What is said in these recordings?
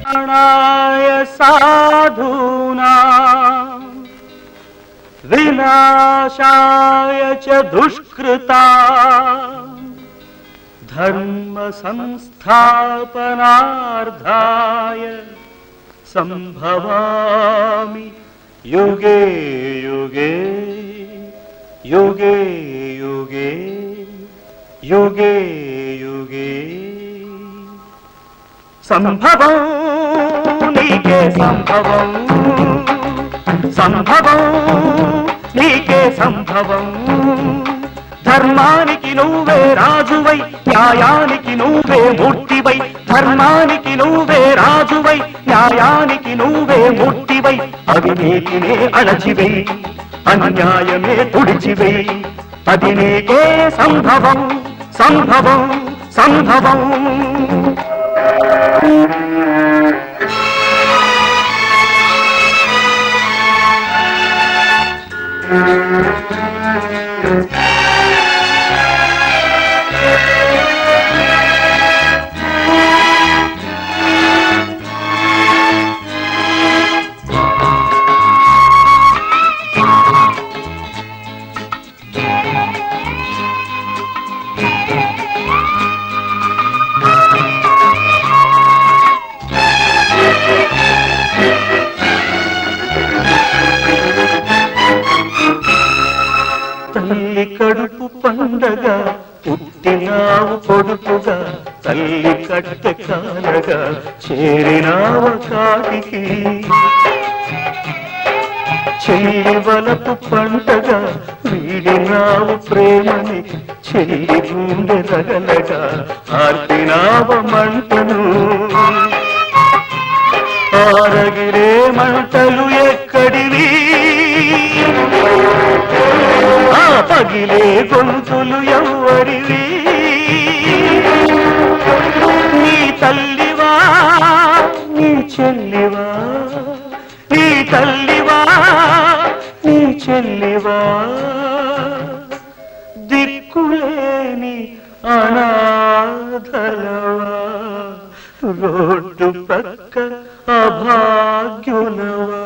प्रणाय साधूना। विनाशाय च दुष्कृता। धर्म संस्थापनार्धाय संभवामि युगे युगे। युगे युगे। युगे युगे। संभवामि। నీకే సంభవం. సంభవం నీకే సంభవం. ధర్మానికి నువ్వే రాజువై న్యాయానికి నువ్వే మూర్తివై. ధర్మానికి నువ్వే రాజువై న్యాయానికి నువ్వే మూర్తివై. అవినీతినే అణచివై అన్యాయమే తుడిచివై. అది నీకే సంభవం సంభవం సంభవం. తల్లి కడుపు పండగ పుట్టినావు కొడుకుగా తల్లి కట్ట కానగా చేరినావు కాటికి. చెల్లి వలపు పంటగా వీడినావు ప్రేమని చెల్లి గుండె రగలగా ఆర్తినావ మంటను. ఆరగిరే మంటలు ఎక్కడివి? పగిలే గొంతులు ఎవరివి నీ తల్లివా నీ చెల్లివా నీ తల్లివా నీ చెల్లివా. దిక్కులేని అనాథలవా రోడ్డు పక్క అభాగ్యులవా.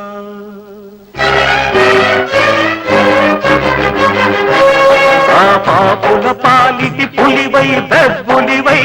పులివై